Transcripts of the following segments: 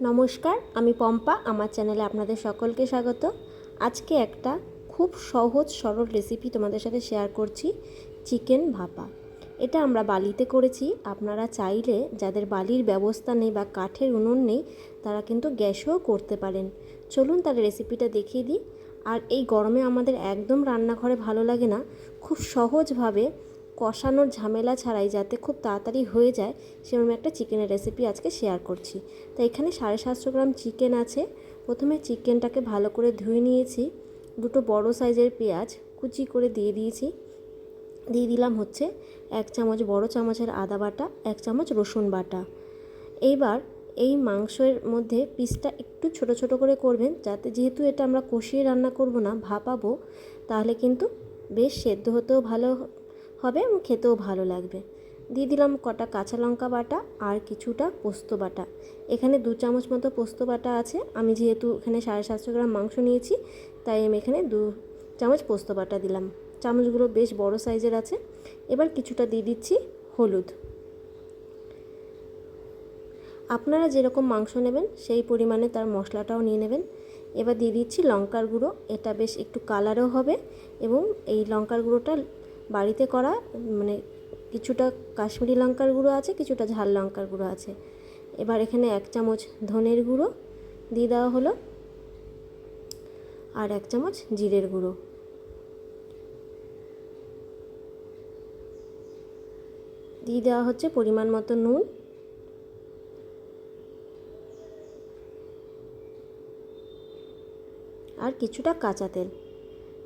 নমস্কার, আমি পম্পা, আমার চ্যানেলে আপনাদের সকলকে স্বাগত। আজকে একটা খুব সহজ, সরল রেসিপি তোমাদের সাথে শেয়ার করছি চিকেন ভাপা। এটা আমরা বালিতে করেছি, আপনারা চাইলে যাদের বালির ব্যবস্থা নেই বা কাঠের উনুন নেই, তারা কিন্তু গ্যাসেও করতে পারেন। চলুন তাহলে রেসিপিটা দেখিয়ে দিই। আর এই গরমে আমাদের একদম রান্নাঘরে ভালো লাগে না। খুব সহজভাবে কষানোর ঝামেলা ছাড়াই যাতে খুব তাড়াতাড়ি হয়ে যায়, সেরকম একটা চিকেনের রেসিপি আজকে শেয়ার করছি। তো এখানে সাড়ে সাতশো গ্রাম চিকেন আছে। প্রথমে চিকেনটাকে ভালো করে ধুয়ে নিয়েছি। দুটো বড় সাইজের পেঁয়াজ কুচি করে দিয়ে দিয়েছি। দিয়ে দিলাম হচ্ছে এক চামচ বড় চামচের আদা বাটা, এক চামচ রসুন বাটা। এইবার এই মাংসের মধ্যে পিসটা একটু ছোট ছোট করে করবেন, যাতে যেহেতু এটা আমরা কষিয়ে রান্না করব না, ভাপাবো, তাহলে কিন্তু বেশ সেদ্ধ হতেও ভালো হবে, এবং খেতেও ভালো লাগবে। দিয়ে দিলাম কটা কাঁচা লঙ্কা বাটা আর কিছুটা পোস্ত বাটা। এখানে দু চামচ মতো পোস্ত বাটা আছে। আমি যেহেতু এখানে সাড়ে সাতশো গ্রাম মাংস নিয়েছি, তাই আমি এখানে দু চামচ পোস্ত বাটা দিলাম। চামচগুলো বেশ বড় সাইজের আছে। এবার কিছুটা দিয়ে দিচ্ছি হলুদ। আপনারা যেরকম মাংস নেবেন, সেই পরিমাণে তার মশলাটাও নিয়ে নেবেন। এবার দিয়ে দিচ্ছি লঙ্কার গুঁড়ো। এটা বেশ একটু কালারও হবে, এবং এই লঙ্কার গুঁড়োটা বাড়িতে করা মানে কিছুটা কাশ্মীরি লঙ্কার গুঁড়ো আছে, কিছুটা ঝাল লঙ্কার গুঁড়ো আছে। এবার এখানে এক চামচ ধনের গুঁড়ো দিয়ে দেওয়া হলো আর এক চামচ জিরের গুঁড়ো। দিয়ে দেওয়া হচ্ছে পরিমাণ মতো নুন। আর কিছুটা কাঁচা তেল।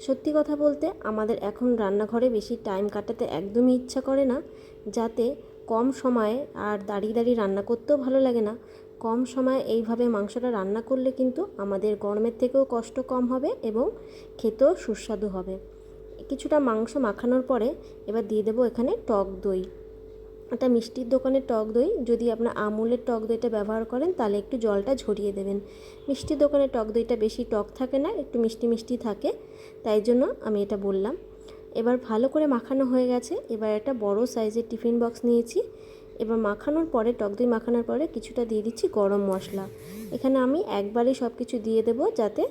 সত্যি কথা বলতে আমাদের এখন রান্নাঘরে বেশি টাইম কাটাতে একদমই ইচ্ছা করে না, যাতে কম সময়ে আর দাঁড়িয়ে দাঁড়িয়ে রান্না করতেও ভালো লাগে না। কম সময়ে এইভাবে মাংসটা রান্না করলে কিন্তু আমাদের গরমের থেকেও কষ্ট কম হবে এবং খেতেও সুস্বাদু হবে। কিছুটা মাংস মাখানোর পরে এবার দিয়ে দেবো এখানে টক দই। একটা মিষ্টির দোকানের টক দই, যদি আপনার আমুলের টক দইটা ব্যবহার করেন, তাহলে একটু জলটা ঝরিয়ে দেবেন। মিষ্টির দোকানের টক দইটা বেশি টক থাকে না, একটু মিষ্টি মিষ্টি থাকে, তাই জন্য আমি এটা বললাম। এবার ভালো করে মাখানো হয়ে গেছে, এবার একটা বড় সাইজের টিফিন বক্স নিয়েছি। এবার মাখানোর পরে, টক দই মাখানোর পরে কিছুটা দিয়ে দিচ্ছি গরম মশলা। এখানে আমি একবারই সব কিছু দিয়ে দেবো, যাতে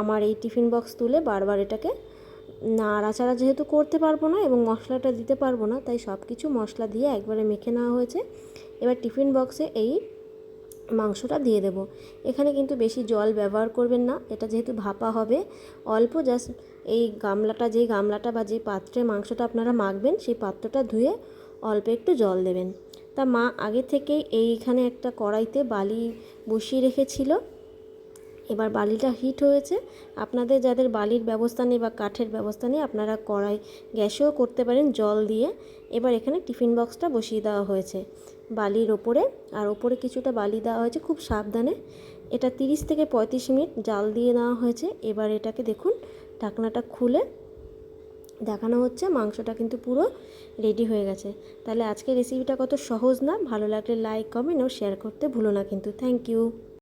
আমার এই টিফিন বক্স তুলে বারবার এটাকে নাড়াচাড়া যেহেতু করতে পারব না এবং মশলাটা দিতে পারব না, তাই সব কিছু মশলা দিয়ে একবারে মেখে নেওয়া হয়েছে। এবার টিফিন বক্সে এই মাংসটা দিয়ে দেব। এখানে কিন্তু বেশি জল ব্যবহার করবেন না, এটা যেহেতু ভাপা হবে। অল্প জাস্ট এই গামলাটা, যেই গামলাটা বা যে পাত্রে মাংসটা আপনারা মাখবেন, সেই পাত্রটা ধুয়ে অল্প একটু জল দেবেন। তা মা আগে থেকেই এইখানে একটা কড়াইতে বালি বসিয়ে রেখেছিল। এবার বালিটা হিট হয়েছে। আপনাদের যাদের বালির ব্যবস্থা নেই বা কাঠের ব্যবস্থা নেই, আপনারা কড়াই গ্যাসেও করতে পারেন, জল দিয়ে। এবার এখানে টিফিন বক্সটা বসিয়ে দেওয়া হয়েছে। বালির ওপরে, আর ওপরে কিছুটা বালি দেওয়া হয়েছে খুব সাবধানে। এটা তিরিশ থেকে পঁয়ত্রিশ মিনিট জাল দিয়ে নেওয়া হয়েছে। এবার এটাকে দেখুন, ঢাকনাটা খুলে দেখানো হচ্ছে, মাংসটা কিন্তু পুরো রেডি হয়ে গেছে। তাহলে আজকের রেসিপিটা কত সহজ না? ভালো লাগলে লাইক কমেন্ট ও শেয়ার করতে ভুলো না কিন্তু। Thank you